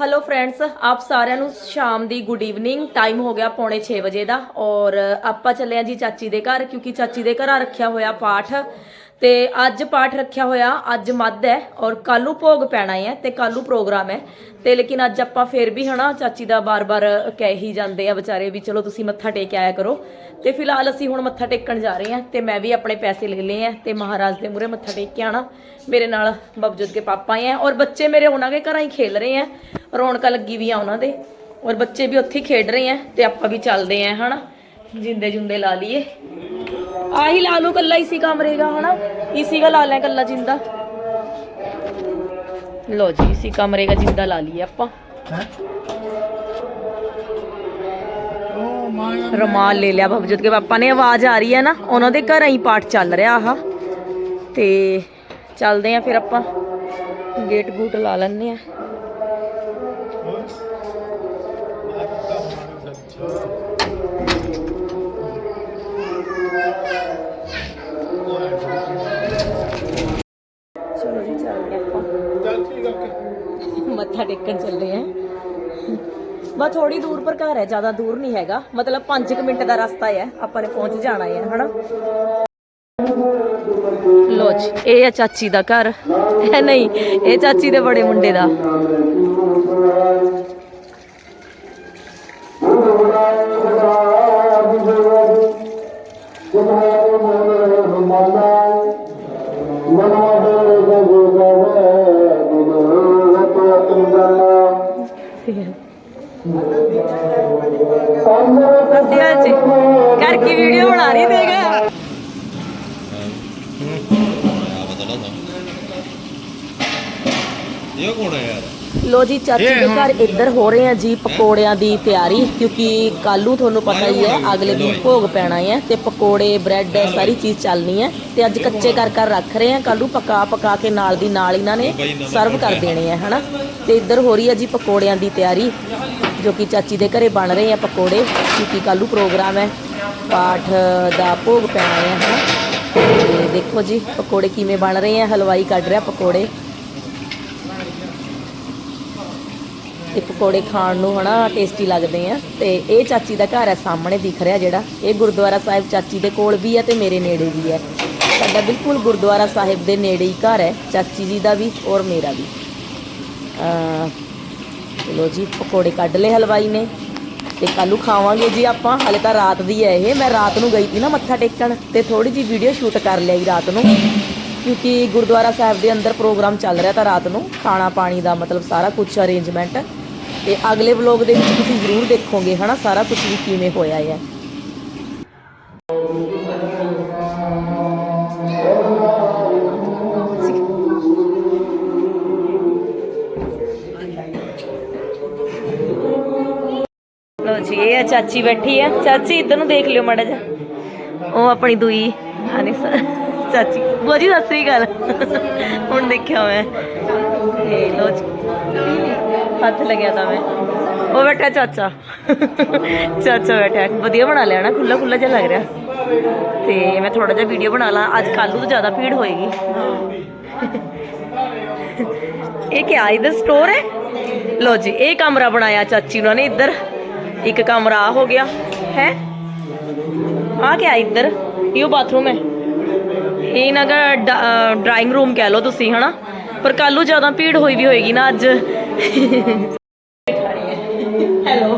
Hello friends ਆਪ ਸਾਰਿਆਂ ਨੂੰ ਸ਼ਾਮ ਦੀ ਗੁੱਡ ਈਵਨਿੰਗ ਟਾਈਮ ਹੋ ਗਿਆ ਪੌਣੇ 6 ਵਜੇ ਦਾ ਔਰ ਆਪਾਂ ਚੱਲੇ ਆ ਜੀ ਚਾਚੀ ਦੇ ਘਰ, ਕਿਉਂਕਿ ਚਾਚੀ ਦੇ ਘਰ ਰੱਖਿਆ ਹੋਇਆ ਪਾਠ। ਤੇ ਅੱਜ ਪਾਠ ਰੱਖਿਆ ਹੋਇਆ, ਅੱਜ ਮੱਧ ਹੈ ਔਰ ਕੱਲ ਨੂੰ ਭੋਗ ਪੈਣਾ ਹੈ ਤੇ ਕੱਲ ਨੂੰ ਪ੍ਰੋਗਰਾਮ ਹੈ। ਤੇ ਲੇਕਿਨ ਅੱਜ ਆਪਾਂ ਫੇਰ ਵੀ ਹਨਾ, ਚਾਚੀ ਦਾ ਬਾਰ-ਬਾਰ ਕਹਿ ਹੀ ਜਾਂਦੇ ਆ ਵਿਚਾਰੇ ਵੀ ਚਲੋ ਤੁਸੀਂ ਮੱਥਾ ਟੇਕ ਆਇਆ ਕਰੋ। ਤੇ ਫਿਲਹਾਲ ਅਸੀਂ ਹੁਣ ਮੱਥਾ ਟੇਕਣ ਜਾ ਰਹੇ ਹਾਂ ਤੇ ਮੈਂ ਵੀ ਆਪਣੇ ਪੈਸੇ ਲੈ ਲਏ ਆ ਤੇ ਮਹਾਰਾਜ ਦੇ ਮੂਹਰੇ ਮੱਥਾ ਟੇਕ ਕੇ ਆਣਾ ਮੇਰੇ ਨਾਲ ਬਬਜੋਤ ਕੇ ਪਾਪਾ ਹੀ ਆ ਔਰ ਬੱਚੇ ਮੇਰੇ ਉਹਨਾਂ ਦੇ ਘਰਾਂ ਹੀ ਖੇਲ ਰਹੇ ਆ। ਰੌਣਕਾਂ ਲੱਗੀ ਵੀ ਆ ਉਹਨਾਂ ਦੇ ਔਰ ਬੱਚੇ ਵੀ ਉੱਥੇ ਹੀ ਖੇਡ ਰਹੇ ਆ ਤੇ ਆਪਾਂ ਵੀ ਚੱਲਦੇ ਆ ਹਨਾ। ਜਿੰਦੇ ਜੁੰਦੇ ਲਾ ਲਈਏ। ਆਹੀ ਲਾ ਲਓ ਕੱਲਾ ਇਸੀ ਕਮਰੇ ਦਾ ਹਨਾ? ਇਸੀ का ਲਾ ਲੈ ਕੱਲਾ ਜਿੰਦਾ। ਲੋ ਜੀ ਇਸੀ ਕਮਰੇ ਦਾ ਜਿੰਦਾ ਲਾ ਲਈਏ ਆਪਾਂ। ਰਮਾਲ ਲੈ ਲਿਆ ਭਵਜੋਤ ਕੇ ਪਾਪਾ ਨੇ ਆਵਾਜ਼ ਆ ਰਹੀ ਹੈ ਨਾ ਉਹਨਾਂ ਦੇ ਘਰ ਹੀ ਪਾਠ ਚੱਲ ਰਿਹਾ ਆਹ। ਤੇ ਚੱਲਦੇ ਆ ਫਿਰ ਆਪਾਂ। ਗੇਟ ਗੂਟ ਲਾ ਲੈਣੇ ਆ ਥੋੜੀ ਦੂਰ ਪਰ ਘਰ ਹੈ, ਜ਼ਿਆਦਾ ਦੂਰ ਨਹੀਂ ਹੈਗਾ। ਮਤਲਬ 5 ਮਿੰਟ ਦਾ ਰਸਤਾ ਹੈ, ਆਪਾਂ ਨੇ ਪਹੁੰਚ ਜਾਣਾ ਹੈ, ਹਨਾ? ਲੋ ਜੀ, ਇਹ ਆ ਚਾਚੀ ਦਾ ਘਰ। ਨਹੀਂ, ਇਹ ਚਾਚੀ ਦੇ ਬੜੇ ਮੁੰਡੇ ਦਾ। ਸਸਿਆ ਜੀ ਘਰ ਕੀ ਵੀਡੀਓ ਬਣਾ ਰਹੀ ਦੇਗਾ ਇਹ ਕੌਣ ਹੈ ਯਾਰ ਲੋ ਜੀ, ਚਾਚੀ ਦੇ ਘਰ ਇੱਧਰ ਹੋ ਰਹੇ ਆ ਜੀ ਪਕੌੜਿਆਂ ਦੀ ਤਿਆਰੀ, ਕਿਉਂਕਿ ਕੱਲੂ ਤੁਹਾਨੂੰ ਪਤਾ ਹੀ ਹੈ, ਅਗਲੇ ਦਿਨ ਭੋਗ ਪੈਣਾ ਹੈ ਤੇ ਪਕੌੜੇ, ਬ੍ਰੈਡ, ਸਾਰੀ ਚੀਜ਼ ਚੱਲਣੀ ਹੈ ਤੇ ਅੱਜ ਕੱਚੇ ਕਰ ਕਰ ਰੱਖ ਰਹੇ ਆ ਕੱਲੂ ਪਕਾ ਪਕਾ ਕੇ ਨਾਲ ਦੀ ਨਾਲ ਇਹਨਾਂ ਨੇ ਸਰਵ ਕਰ ਦੇਣੇ ਆ, ਹਨਾ? ਤੇ ਇੱਧਰ ਹੋ ਰਹੀ ਹੈ ਜੀ ਪਕੌੜਿਆਂ ਦੀ ਤਿਆਰੀ। ਜੋ ਕਿ ਚਾਚੀ ਦੇ ਘਰੇ ਬਣ ਰਹੇ ਆ ਪਕੌੜੇ, ਕਿਉਂਕਿ ਕੱਲੂ ਪ੍ਰੋਗਰਾਮ ਹੈ, ਪਾਠ ਦਾ ਭੋਗ ਪੈਣਾ ਹੈ। ਹਨਾ ਤੇ ਦੇਖੋ ਜੀ, ਪਕੌੜੇ ਕਿਵੇਂ ਬਣ ਰਹੇ ਆ, ਹਲਵਾਈ ਕੱਢ ਰਿਹਾ ਪਕੌੜੇ। ਤੇ ਪਕੌੜੇ ਖਾਣ ਨੂੰ ਹਨਾ ਟੇਸਟੀ ਲੱਗਦੇ ਆ। ਤੇ ਇਹ ਚਾਚੀ ਦਾ ਘਰ ਹੈ, ਸਾਹਮਣੇ ਦਿਖ ਰਿਹਾ ਜਿਹੜਾ। ਇਹ ਗੁਰਦੁਆਰਾ ਸਾਹਿਬ ਚਾਚੀ ਦੇ ਕੋਲ ਵੀ ਹੈ ਤੇ ਮੇਰੇ ਨੇੜੇ ਵੀ ਹੈ। ਸਾਡਾ ਬਿਲਕੁਲ ਗੁਰਦੁਆਰਾ ਸਾਹਿਬ ਦੇ ਨੇੜੇ ਹੀ ਘਰ ਹੈ, ਚਾਚੀ ਜੀ ਦਾ ਵੀ ਔਰ ਮੇਰਾ ਵੀ। ਚਲੋ ਜੀ, ਪਕੌੜੇ ਕੱਢ ਲਏ ਹਲਵਾਈ ਨੇ ਤੇ ਕੱਲੂ ਖਾਵਾਂਗੇ ਜੀ ਆਪਾਂ। ਹਲੇ ਤਾਂ ਰਾਤ ਦੀ ਹੈ ਇਹ। ਮੈਂ ਰਾਤ ਨੂੰ ਗਈ ਸੀ ਨਾ ਮੱਥਾ ਟੇਕਣ ਤੇ ਥੋੜੀ ਜੀ ਵੀਡੀਓ ਸ਼ੂਟ ਕਰ ਲਈ ਰਾਤ ਨੂੰ। ਕਿਉਂਕਿ ਗੁਰਦੁਆਰਾ ਸਾਹਿਬ ਦੇ ਅੰਦਰ ਪ੍ਰੋਗਰਾਮ ਚੱਲ ਰਿਹਾ ਤਾਂ ਰਾਤ ਨੂੰ। ਖਾਣਾ ਪਾਣੀ ਦਾ ਮਤਲਬ ਸਾਰਾ ਕੁਝ ਅਰੇਂਜਮੈਂਟ ਤੇ ਅਗਲੇ ਵਲੋਗ ਦੇ ਵਿੱਚ ਤੁਸੀਂ ਜ਼ਰੂਰ ਦੇਖੋਗੇ ਹਨਾ, ਸਾਰਾ ਕੁਝ ਵੀ ਕਿਵੇਂ ਹੋਇਆ ਹੈ। ਲੋ ਆ, ਚਾਚੀ ਬੈਠੀ ਆ। ਚਾਚੀ, ਇੱਧਰ ਨੂੰ ਦੇਖ ਲਿਓ ਮਾੜਾ ਜਿਹਾ। ਉਹ ਆਪਣੀ ਦੂਈ। ਆਨੇ ਚਾਚੀ। ਬੋਜੀ, ਸਤਿ ਸ੍ਰੀ ਅਕਾਲ। ਹੁਣ ਦੇਖਿਆ ਮੈਂ। ਇਹ ਲੋ ਹੱਥ ਲੱਗਿਆ ਤਾਂ ਮੈਂ। ਉਹ ਬੈਠਾ ਚਾਚਾ। ਚਾਚਾ ਬੈਠਾ। ਵਧੀਆ ਬਣਾ ਲਿਆ ਨਾ। ਖੁੱਲਾ ਖੁੱਲਾ ਜਿਹਾ ਲੱਗ ਰਿਹਾ। ਤੇ ਮੈਂ ਥੋੜਾ ਜਿਹਾ ਵੀਡੀਓ ਬਣਾ ਲਾਂ। ਅੱਜ ਕੱਲ੍ਹ ਤੋਂ ਜ਼ਿਆਦਾ ਭੀੜ ਹੋਏਗੀ। ਇਹ ਕੀ ਆ ਇਧਰ ਸਟੋਰ ਹੈ? ਲੋ ਜੀ, ਇਹ ਕਮਰਾ ਬਣਾਇਆ ਚਾਚੀ ਉਹਨਾਂ ਨੇ ਇੱਧਰ। ਇੱਕ ਕਮਰਾ ਆ ਹੋ ਗਿਆ ਹੈ? ਆ ਕੀ ਆ ਇੱਧਰ ਇਹ ਬਾਥਰੂਮ ਹੈ। ਇਹ ਨਾ ਡਰਾਇੰਗ ਰੂਮ ਕਹਿ ਲਓ ਤੁਸੀਂ ਹਨਾ? ਪਰ ਕੱਲ੍ਹ ਨੂੰ ਜ਼ਿਆਦਾ ਭੀੜ ਹੋਈ ਵੀ ਹੋਏਗੀ ਨਾ ਅੱਜ। ਹੈਲੋ।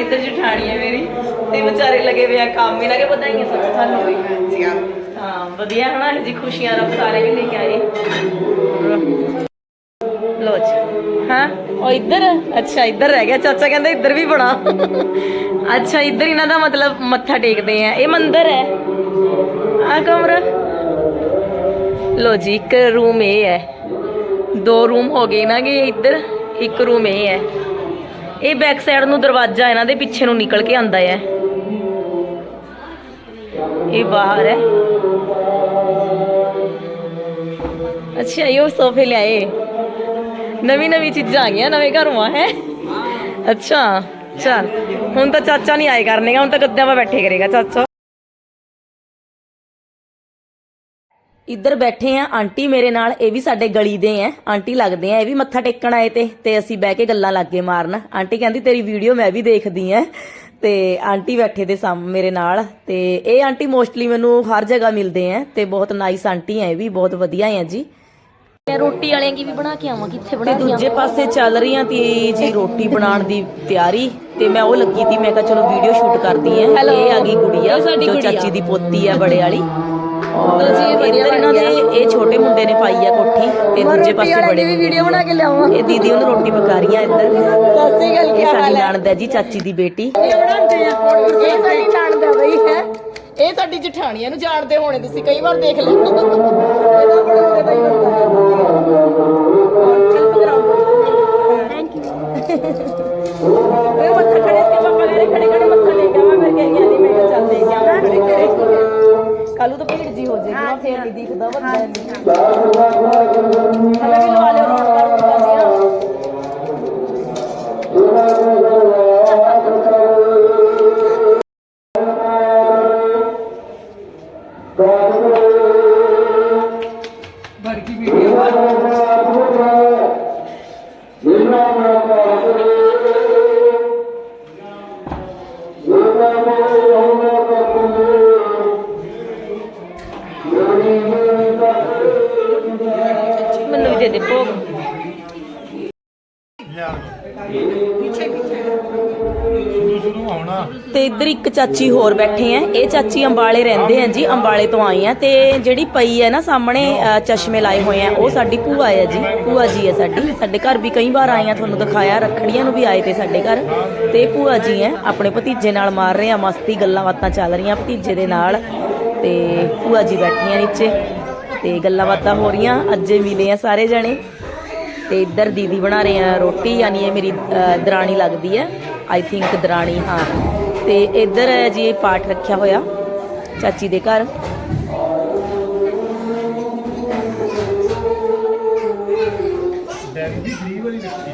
ਇੱਧਰ ਜਠਾਣੀ ਹੈ ਮੇਰੀ ਤੇ ਵਿਚਾਰੇ ਲਗੇ ਹੋਏ ਆ ਕੰਮ ਇਹਨਾਂ ਕੇ ਵਧਾਈਆਂ ਸਭ ਤੁਹਾਨੂੰ ਵੀ। ਹਾਂ। ਵਧੀਆ ਹਨਾ? ਇਹ ਜੀ ਖੁਸ਼ੀਆਂ ਰੱਬ ਸਾਰੇ ਵੀ ਲੈ ਕੇ ਆਏ। ਲੋ ਜੀ ਹਾਂ? ਉਹ ਇੱਧਰ? ਅੱਛਾ, ਇੱਧਰ ਰਹਿ ਗਿਆ। ਚਾਚਾ ਕਹਿੰਦਾ ਇੱਧਰ ਵੀ ਬਣਾ। ਅੱਛਾ, ਇੱਧਰ ਇਹਨਾਂ ਦਾ ਮਤਲਬ ਮੱਥਾ ਟੇਕਦੇ ਆ। ਇਹ ਮੰਦਿਰ ਹੈ? ਆ ਕਮਰਾ? ਲੋ ਜੀ, ਇੱਕ ਰੂਮ ਇਹ ਹੈ। ਦੋ ਰੂਮ ਹੋ ਗਏ ਨਾ ਕਿ ਇੱਧਰ, ਇੱਕ ਰੂਮ ਇਹ ਹੈ। ਇਹ ਬੈਕ ਸਾਈਡ ਨੂੰ ਦਰਵਾਜ਼ਾ ਇਹਨਾਂ ਦੇ ਪਿੱਛੇ ਨੂੰ ਨਿਕਲ ਕੇ ਆਂਦਾ ਹੈ। ਇਹ ਬਾਹਰ ਹੈ। ਅੱਛਾ, ਇਹ ਸੋਫੇ ਲਿਆਏ। ਨਵੀਂ ਨਵੀਂ ਚੀਜ਼ਾਂ ਆ ਗਈਆਂ, ਨਵੇਂ ਘਰੋਂ ਆ, ਹੈ? ਅੱਛਾ, ਚਲ। ਹੁਣ ਤਾਂ ਚਾਚਾ ਨਹੀਂ ਆਏ ਕਰਨੇਗਾ, ਹੁਣ ਤਾਂ ਗੱਦਿਆਂ 'ਤੇ ਬੈਠੇ ਕਰੇਗਾ, ਚਾਚਾ। ਇੱਧਰ ਬੈਠੇ ਆ, ਆਂਟੀ ਮੇਰੇ ਨਾਲ, ਇਹ ਵੀ ਸਾਡੇ ਗਲੀ ਦੇ ਆ। ਆਂਟੀ ਲੱਗਦੇ ਆ, ਇਹ ਵੀ ਮੱਥਾ ਟੇਕਣ ਆਏ ਤੇ ਤੇ ਅਸੀਂ ਬਹਿ ਕੇ ਗੱਲਾਂ ਲੱਗੇ ਮਾਰਨ। ਆਂਟੀ ਕਹਿੰਦੀ, ਤੇਰੀ ਵੀਡੀਓ ਮੈਂ ਵੀ ਦੇਖਦੀ ਆ। ਤੇ ਆਂਟੀ ਬੈਠੇ ਦੇ ਸਾਹਮ ਮੇਰੇ ਨਾਲ, ਤੇ ਇਹ ਆਂਟੀ ਮੋਸਟਲੀ ਮੈਨੂੰ ਹਰ ਜਗ੍ਹਾ ਮਿਲਦੇ ਆ, ਤੇ ਬਹੁਤ ਨਾਈਸ ਆਂਟੀ ਆ, ਇਹ ਵੀ ਬਹੁਤ ਵਧੀਆ ਆ ਜੀ। ਮੈਂ ਰੋਟੀ ਵਾਲਿਆਂ ਕੀ ਵੀ ਬਣਾ ਕੇ ਆਵਾਂ ਕਿੱਥੇ ਤੇ ਬਣਾ ਕੇ ਦੂਜੇ ਪਾਸੇ ਚੱਲ ਰਹੀਆਂ ਤੀ ਜੀ ਰੋਟੀ ਬਣਾਉਣ ਦੀ ਤਿਆਰੀ ਤੇ ਮੈਂ ਉਹ ਲੱਗੀ ਤੀ ਮੈਂ ਕਿਹਾ ਚਲੋ ਵੀਡੀਓ ਸ਼ੂਟ ਕਰਦੀ ਐ ਇਹ ਆ ਗਈ ਗੁੜੀਆ ਜੋ ਚਾਚੀ ਦੀ ਪੋਤੀ ਆ ਬੜੇ ਵਾਲੀ। ਔਰ ਇੱਧਰ ਇਹਨਾਂ ਦੇ ਇਹ ਛੋਟੇ ਮੁੰਡੇ ਨੇ ਪਾਈ ਆ ਕੋਠੀ ਤੇ ਦੂਜੇ ਪਾਸੇ ਬੜੇ ਵੀ ਵੀਡੀਓ ਬਣਾ ਕੇ ਲਿਆਵਾਂ। ਇਹ ਦੀਦੀ ਉਹਨੂੰ ਰੋਟੀ ਪਕਾ ਰਹੀ ਆ ਇੱਧਰ ਸੱਸੀ ਗੱਲ ਇਹ ਸਾਡੀ ਨਣਦ ਹੈ ਜੀ ਚਾਚੀ ਦੀ ਬੇਟੀ। ਬਣਾਉਂਦੇ ਆ। ਇਹ ਸਾਡੀ ਜਾਣਦਾ ਬਈ ਹੈ? ਇਹ ਸਾਡੀ ਜਠਾਣੀਆਂ ਨੂੰ ਜਾਣਦੇ ਹੋਣੇ ਤੁਸੀਂ ਕਈ ਵਾਰ ਦੇਖ ਲਿਓ। ਇਹਦਾ ਬਣਾਉਂਦੇ ਓਏ ਮੱਥਾ ਖੜੇ ਸੀ ਪਾਪਾ ਮੇਰੇ ਖੜੇ ਖੜੇ ਮੱਥਾ ਲੈ ਕੇ ਆਵਾਂ ਫਿਰ ਕਹਿ ਨਹੀਂ ਮੈਂ ਕਿਹਾ ਚੱਲ ਦੇ ਕੇ ਆਵਾਂ ਖੜੇ ਖੜੇ। ਕੱਲੂ ਤਾਂ ਭੀੜ ਜੀ ਹੋ ਜਾਏਗੀ ਨਾ ਫੇਰ ਨਹੀਂ ਦਿਖਦਾ ਵੱਡਾ ਹਲੇ ਵੀ ਲਵਾ ਲਿਓ ਰੌਣਕਾਂ। ਤੇ ਇੱਧਰ ਇੱਕ ਚਾਚੀ ਹੋਰ ਬੈਠੇ ਆ। ਇਹ ਚਾਚੀ ਅੰਬਾਲੇ ਰਹਿੰਦੇ ਆ ਜੀ, ਅੰਬਾਲੇ ਤੋਂ ਆਏ ਆ ਤੇ ਜਿਹੜੀ ਪਈ ਹੈ ਨਾ ਸਾਹਮਣੇ ਚਸ਼ਮੇ ਲਾਏ ਹੋਏ ਆ, ਉਹ ਸਾਡੀ ਭੂਆ ਹੈ ਜੀ, ਭੂਆ ਜੀ ਹੈ ਸਾਡੀ। ਸਾਡੇ ਘਰ ਵੀ ਕਈ ਵਾਰ ਆਏ ਆ ਤੁਹਾਨੂੰ ਦਿਖਾਇਆ, ਰੱਖੜੀਆਂ ਨੂੰ ਵੀ ਆਏ ਤੇ ਸਾਡੇ ਘਰ। ਤੇ ਭੂਆ ਜੀ ਹੈ ਆਪਣੇ ਭਤੀਜੇ ਨਾਲ ਮਾਰ ਰਹੇ ਆ, ਮਸਤੀ ਗੱਲਾਂ ਬਾਤਾਂ ਚੱਲ ਰਹੀਆਂ ਭਤੀਜੇ ਦੇ ਨਾਲ। ਤੇ ਭੂਆ ਜੀ ਬੈਠੇ ਆ ਨੀਚੇ, ਤੇ ਗੱਲਾਂ ਬਾਤਾਂ ਹੋ ਰਹੀਆਂ, ਅੱਜੇ ਮਿਲੇ ਆ ਸਾਰੇ ਜਣੇ। ਤੇ ਇੱਧਰ ਦੀਦੀ ਬਣਾ ਰਹੇ ਆ ਰੋਟੀ, ਯਾਨੀ ਇਹ ਮੇਰੀ ਦਰਾਣੀ ਲੱਗਦੀ ਹੈ ਆਈ ਥਿੰਕ ਦਰਾਣੀ, ਹਾਂ। ਤੇ ਇੱਧਰ ਹੈ ਜੀ ਇਹ ਪਾਠ ਰੱਖਿਆ ਹੋਇਆ, ਚਾਚੀ ਦੇ ਘਰ। ਡੈਰੀ ਦੀ ਫ੍ਰੀ ਵਾਲੀ ਰੱਖੀ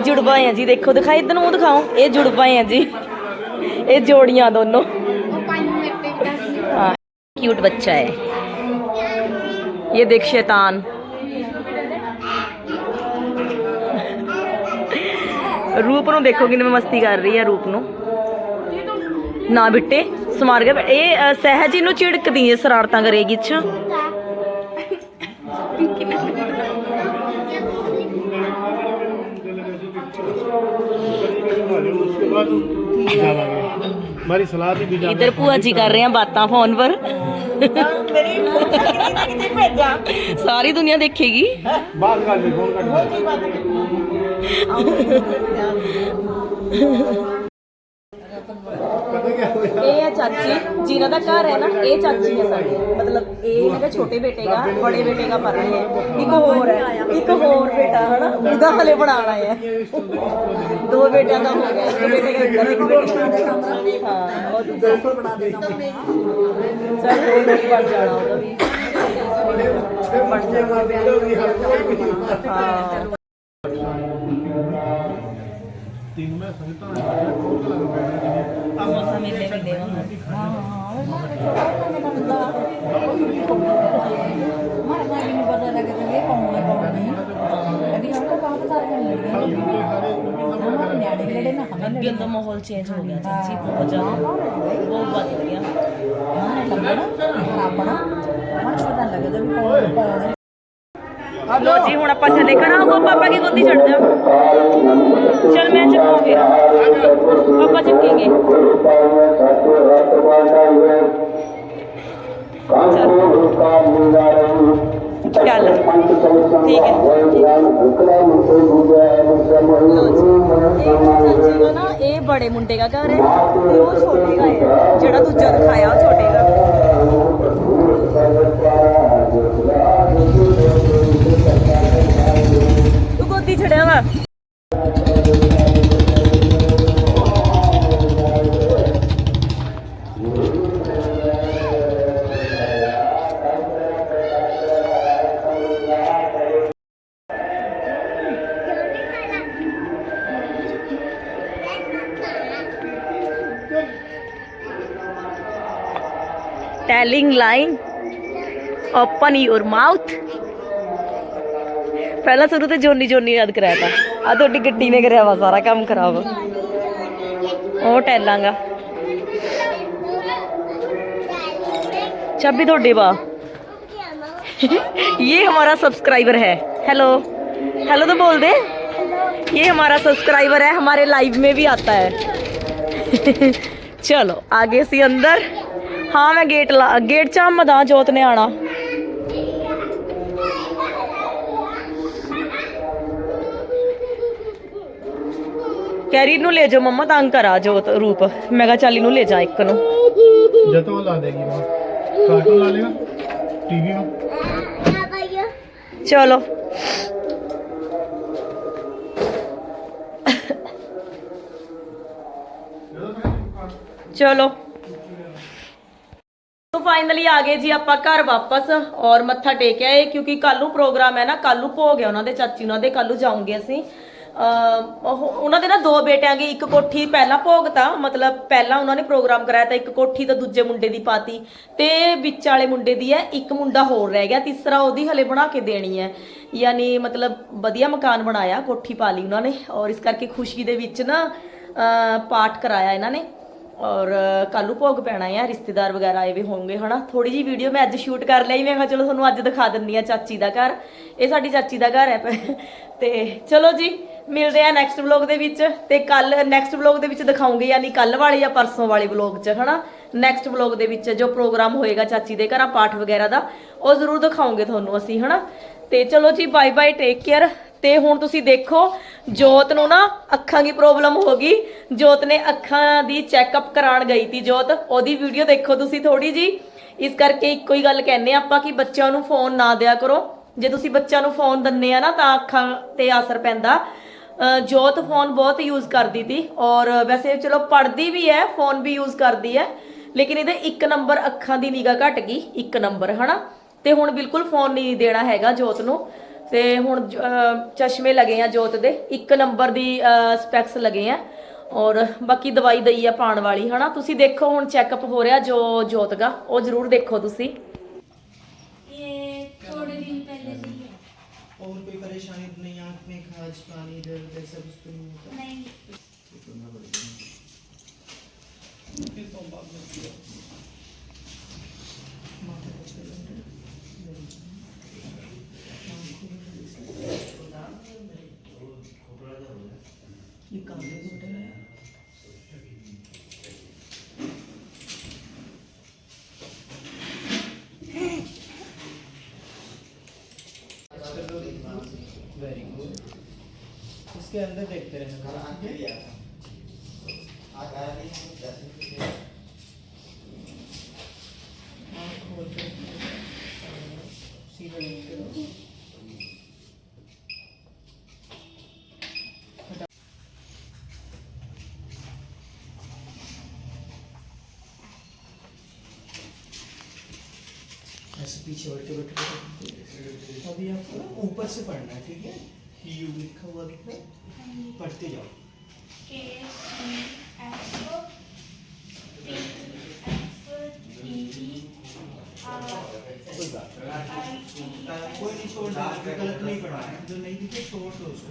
ਜੁੜਵਾ ਹੈ ਜੀ ਦੇਖੋ ਦਿਖਾਈ ਇਧਰ ਨੂੰ ਦਿਖਾਓ ਇਹ ਜੁੜਵਾ ਹੈ ਜੀ ਇਹ ਜੋੜੀਆਂ ਦੋਨੋਂ हाँ क्यूट बच्चा है ये देख शैतान ਰੂਪ ਨੂੰ ਦੇਖੋ ਕਿੰਨੀ ਮਸਤੀ ਕਰ ਰਹੀ ਹੈ ਰੂਪ ਨੂੰ ਨਾ ਬਿੱਟੇ ਸਮਾਰ ਕੇ ਬੈ- ਇਹ ਅ, ਸਹਿਜ ਇਹਨੂੰ ਝਿੜਕਦੀ ਹੈ ਸ਼ਰਾਰਤਾਂ ਕਰੇਗੀ ਅੱਛਾ ਬਾਅਦ ਮਾਰੀ ਸਲਾਹ ਦੀ ਵੀ ਜਾਵਾਂਗੇ ਇਧਰ ਭੂਆ ਜੀ ਕਰ ਰਹੇ ਆ ਬਾਤਾਂ ਫੋਨ ਪਰ। ਮੇਰੀ ਕਿਤੇ ਕਿਤੇ ਭੇਜਾਂ। ਸਾਰੀ ਦੁਨੀਆ ਦੇਖੇਗੀ। ਬਾਤ ਕਰ ਲੈ ਫੋਨ ਕੱਟ ਹੋਰ ਚਾਚੀ ਜਿਨ੍ਹਾਂ ਦਾ ਘਰ ਹੈ ਨਾ ਇਹ ਚਾਚੀ ਹੈ ਸਾਡੀ। ਮਤਲਬ ਇਹ ਹੈਗਾ ਛੋਟੇ ਬੇਟੇ ਦਾ ਬੜੇ ਬੇਟੇ ਦਾ ਪਰ ਹੈ। ਇੱਕ ਹੋਰ ਹੈ ਇੱਕ ਹੋਰ ਬੇਟਾ ਹਨਾ? ਉਹਦਾ ਹਲੇ ਬਣਾਉਣਾ ਹੈ। ਦੋ ਬੇਟਿਆਂ ਦਾ ਹੋ ਗਿਆ ਇੱਕ ਬੇਟੇ ਦਾ ਇੱਧਰ ਇੱਕ ਬੇਟੇ ਦਾ ਹਾਂ ਉਹ ਦੂਜਾ। ਬਣਾ ਦੇਣਾ ਚਲ ਕੋਈ ਨਹੀਂ ਬਣ ਜਾਣਾ ਉਹਦਾ ਵੀ। ਹਾਂ। तीन में संगीता लग ਮੌਸਾ ਮੇਲੇ ਵੀ ਦੇਵਾਂ ਅੱਗੇ ਤੋਂ ਮਾਹੌਲ ਚੇਂਜ ਹੋ ਗਿਆ ਚਾਚੀ ਬਹੁਤ ਜ਼ਿਆਦਾ ਬਹੁਤ ਵੱਧ ਗਿਆ ਲੋ ਜੀ, ਹੁਣ ਆਪਾਂ ਚੱਲੇ। ਕਰਾਂਗੇ ਪਾਪਾ ਕੀ ਗੋਦੀ ਛੱਡ ਜਾ ਚਲ ਮੈਂ ਚੱਕੂ ਫਿਰ ਪਾਪਾ ਚੱਕੇਗੇ। ਚੱਲ, ਠੀਕ ਹੈ। ਚਾਚੀ ਦਾ ਨਾ ਇਹ ਬੜੇ ਮੁੰਡੇ ਦਾ ਘਰ ਹੈ। ਤੇ ਉਹ telling line open your mouth ਪਹਿਲਾਂ ਸ਼ੁਰੂ ਤੇ ਜੋਨੀ ਜੋਨੀ ਯਾਦ ਕਰਾਇਆ ਤਾ ਆ ਤੁਹਾਡੀ ਗੱਡੀ ਨੇ ਕਰਿਆ ਵਾ ਸਾਰਾ ਕੰਮ ਖਰਾਬ ਉਹ ਟੈਲਾਂਗਾ ਚਾਬੀ ਤੁਹਾਡੇ ਵਾ ये हमारा सब्सक्राइबर है हेलो हेलो तो बोल दे ये हमारा सब्सक्राइबर है हमारे लाइव में भी आता है चलो आगे सी अंदर ਹਾਂ ਮੈਂ ਗੇਟ ਲਾ ਗੇਟ ਚੰਮਦਾ ਜੋਤ ਨੇ ਆਣਾ ਕੈਰੀ ਨੂੰ ਲੈ ਜਾਓ ਮੰਮਾ ਤੰਗ ਕਰਾ ਜੋਤ ਰੂਪ। ਮੈਂ ਕਿਹਾ ਚੱਲ ਇਹਨੂੰ ਲੈ ਜਾ ਇੱਕ ਨੂੰ। ਜਤੋ ਲਾ ਦੇਗੀ ਮਾਂ ਕਾਰਟੂਨ ਲਾ ਲੇਗਾ ਟੀਵੀ ਨੂੰ। ਚਲੋ। ਚਲੋ। ਫਾਈਨਲੀ ਆ ਗਏ ਜੀ ਆਪਾਂ ਘਰ ਵਾਪਸ ਔਰ ਮੱਥਾ ਟੇਕਿਆ ਏ ਕਿਉਂਕਿ ਕੱਲ ਨੂੰ ਪ੍ਰੋਗਰਾਮ ਹੈ ਨਾ ਕੱਲ ਨੂੰ ਭੋਗ ਹੈ ਉਹਨਾਂ ਦੇ, ਚਾਚੀ ਉਹਨਾਂ ਦੇ ਕੱਲ ਨੂੰ ਜਾਉਂਗੇ ਅਸੀਂ। ਅਹ, ਉਹ- ਉਹਨਾਂ ਦੇ ਨਾ ਦੋ ਬੇਟਿਆਂ ਦੀ ਇੱਕ ਕੋਠੀ ਪਹਿਲਾਂ ਭੋਗ ਤਾ, ਮਤਲਬ ਪਹਿਲਾਂ ਉਹਨਾਂ ਨੇ ਪ੍ਰੋਗਰਾਮ ਕਰਾਇਆ ਤਾਂ ਇੱਕ ਕੋਠੀ ਤਾਂ ਦੂਜੇ ਮੁੰਡੇ ਦੀ ਪਾਤੀ ਤੇ ਵਿੱਚ ਵਾਲੇ ਮੁੰਡੇ ਦੀ ਹੈ, ਇੱਕ ਮੁੰਡਾ ਹੋਰ ਰਹਿ ਗਿਆ, ਤੀਸਰਾ ਉਹਦੀ ਹਲੇ ਬਣਾ ਕੇ ਦੇਣੀ ਹੈ। ਯਾਨੀ ਮਤਲਬ ਵਧੀਆ ਮਕਾਨ ਬਣਾਇਆ, ਕੋਠੀ ਪਾ ਲਈ ਉਹਨਾਂ ਨੇ ਔਰ ਇਸ ਕਰਕੇ ਖੁਸ਼ੀ ਦੇ ਵਿੱਚ ਨਾ, ਅਹ, ਪਾਠ ਕਰਾਇਆ ਇਹਨਾਂ ਨੇ। ਔਰ ਕੱਲ੍ਹ ਨੂੰ ਭੋਗ ਪੈਣਾ ਆ, ਰਿਸ਼ਤੇਦਾਰ ਵਗੈਰਾ ਆਏ ਵੀ ਹੋਣਗੇ, ਹਨਾ? ਥੋੜੀ ਜੀ ਵੀਡੀਓ ਮੈਂ ਅੱਜ ਸ਼ੂਟ ਕਰ ਲਈ ਮੈਂ ਕਿਹਾ ਚਲੋ ਤੁਹਾਨੂੰ ਅੱਜ ਦਿਖਾ ਦਿੰਦੀ ਆ ਚਾਚੀ ਦਾ ਘਰ। ਇਹ ਸਾਡੀ ਚਾਚੀ ਦਾ ਘਰ ਹੈ। ਪ- ਤੇ ਚਲੋ ਜੀ, ਮਿਲਦੇ ਆ ਨੈਕਸਟ ਵਲੌਗ ਦੇ ਵਿੱਚ। ਤੇ ਕੱਲ ਨੈਕਸਟ ਵਲੌਗ ਦੇ ਵਿੱਚ ਦਿਖਾਉਂਗੇ, ਯਾਨੀ ਕੱਲ ਵਾਲੇ ਜਾਂ ਪਰਸੋਂ ਵਾਲੇ ਵਲੌਗ 'ਚ, ਹਨਾ? ਨੈਕਸਟ ਵਲੌਗ ਦੇ ਵਿੱਚ ਜੋ ਪ੍ਰੋਗਰਾਮ ਹੋਏਗਾ ਚਾਚੀ ਦੇ ਘਰਾਂ, ਪਾਠ ਵਗੈਰਾ ਦਾ, ਉਹ ਜ਼ਰੂਰ ਦਿਖਾਉਂਗੇ ਤੁਹਾਨੂੰ ਅਸੀਂ, ਹਨਾ? ਤੇ ਚਲੋ ਜੀ ਬਾਏ ਬਾਏ ਟੇਕ ਕੇਅਰ ਤੇ ਹੁਣ ਤੁਸੀਂ ਦੇਖੋ, ਜੋਤ ਨੂੰ ਨਾ ਅੱਖਾਂ ਦੀ ਪ੍ਰੋਬਲਮ ਹੋ ਗਈ। ਜੋਤ ਨੇ ਅੱਖਾਂ ਦੀ ਚੈੱਕਅਪ ਕਰਾਉਣ ਗਈ ਤੀ। ਜੋਤ, ਉਹਦੀ ਵੀਡੀਓ ਦੇਖੋ ਤੁਸੀਂ ਥੋੜੀ ਜੀ ਇਸ ਕਰਕੇ ਇੱਕੋ ਹੀ ਗੱਲ ਕਹਿੰਨੇ ਆਪਾਂ ਕਿ ਬੱਚਿਆਂ ਨੂੰ ਫੋਨ ਨਾ ਦਿਆ ਕਰੋ। ਜੇ ਤੁਸੀਂ ਬੱਚਿਆਂ ਨੂੰ ਫੋਨ ਦਿੰਨੇ ਆ ਨਾ, ਤਾਂ ਅੱਖਾਂ ਤੇ ਅਸਰ ਪੈਂਦਾ। ਜੋਤ ਫੋਨ ਬਹੁਤ ਯੂਜ਼ ਕਰਦੀ ਤੀ। ਔਰ ਵੈਸੇ ਚਲੋ ਪੜ੍ਹਦੀ ਵੀ ਹੈ ਫੋਨ ਵੀ ਯੂਜ਼ ਕਰਦੀ ਹੈ। ਲੇਕਿਨ ਇਹਦੇ ਇੱਕ ਨੰਬਰ ਅੱਖਾਂ ਦੀ ਨਿਗਾਹ ਘਟ ਗਈ, ਇੱਕ ਨੰਬਰ ਹਨਾ? ਤੇ ਹੁਣ ਬਿਲਕੁਲ ਫੋਨ ਨਹੀਂ ਦੇਣਾ ਹੈਗਾ ਜੋਤ ਨੂੰ। ਤੇ ਹੁਣ ਜ- ਅਹ ਚਸ਼ਮੇ ਲਗੇ ਆ ਜੋਤ ਦੇ ਇੱਕ ਨੰਬਰ ਦੀ ਸਪੈਕਸ ਲਗੇ ਆ ਔਰ ਬਾਕੀ ਦਵਾਈ ਦਈ ਆ ਪਾਣ ਵਾਲੀ ਹਨਾ ਤੁਸੀਂ ਦੇਖੋ ਹੁਣ ਚੈੱਕਅਪ ਹੋ ਰਿਹਾ ਜੋ ਜੋਤ ਦਾ ਉਹ ਜ਼ਰੂਰ ਦੇਖੋ ਤੁਸੀਂ और कोई परेशानी तो नहीं आंख में खाज पानी दर्द ऐसा कुछ तो नहीं होता नहीं ये वेरी गुड इसके अंदर देखते रहना पीछे के बैठो अभी आपको ना ऊपर से पढ़ना है ठीक है? यू लिखा हुआ दिख रहा है पढ़ते जाओ। कोई नहीं छोड़ दो गलत नहीं पढ़ा है। जो नहीं दिखे छोड़ दो उसको।